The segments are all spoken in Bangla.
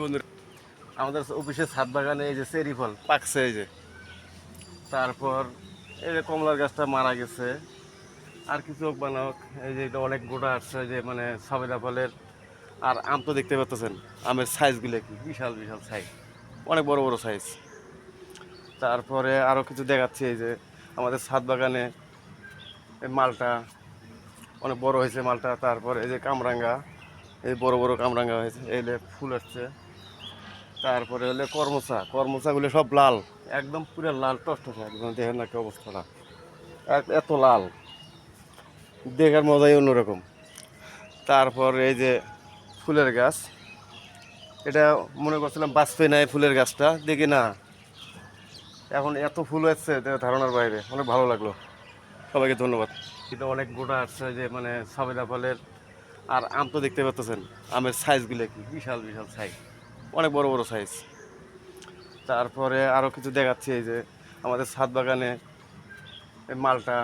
বন্ধুরা, আমাদের অফিসের ছাদ বাগানে এই যে চেরি ফল পাকছে এই যে। তারপর এই যে কমলার গাছটা মারা গেছে। আর কিছু হোক বা না হোক এই যে এটা অনেক গোটা আসছে যে মানে সবেদা ফলের। আর আম তো দেখতে পাচ্ছেন আমের সাইজগুলো কি বিশাল বিশাল সাইজ অনেক বড় বড় সাইজ তারপরে আরও কিছু দেখাচ্ছি এই যে আমাদের ছাদ বাগানে এই মালটা অনেক বড় হয়েছে মালটা। তারপর এই যে কামরাঙ্গা এই বড় বড় কামরাঙ্গা হয়েছে এই যে ফুল আসছে। তারপরে হলে কর্মচা। কর্মচাগুলো সব লাল। একদম পুরো লাল টসটসে একদম দেখেন না কি অবস্থাটা এত লাল। দেখার মজাই অন্যরকম। তারপর এই যে ফুলের গাছ। এটা মনে করছিলাম বাঁচবে না এই ফুলের গাছটা। দেখি না। এখন এত ফুল হচ্ছে ধারণার বাইরে। অনেক ভালো লাগল। সবাইকে ধন্যবাদ। কিন্তু অনেক গোটা আসছে যে মানে সবেদা ফলের। আর আম তো দেখতে পাচ্ছেন। আমের সাইজগুলো কি? বিশাল বিশাল সাইজ অনেক বড় বড় সাইজ তারপরে আরও কিছু দেখাচ্ছি, এই যে আমাদের ছাদ বাগানে মালটা,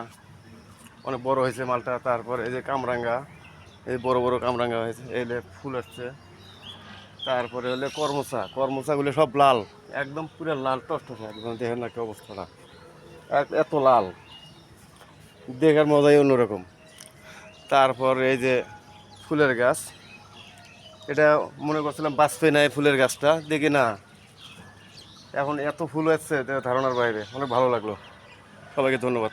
অনেক বড় হয়েছে মালটা। তারপর এই যে কামরাঙ্গা, এই বড় বড় কামরাঙ্গা হয়েছে যে ফুল আসছে। তারপরে হলে কর্মচা, কর্মচাগুলো সব লাল, একদম পুরো লাল টসটসে একদম দেখেন না কি অবস্থাটা। এত লাল, দেখার মজাই অন্যরকম। তারপর এই যে ফুলের গাছ এটা মনে করছিলাম বাঁচবে না ফুলের গাছটা। দেখি না। এখন এত ফুল হচ্ছে ধারণার বাইরে। অনেক ভালো লাগল। সবাইকে ধন্যবাদ।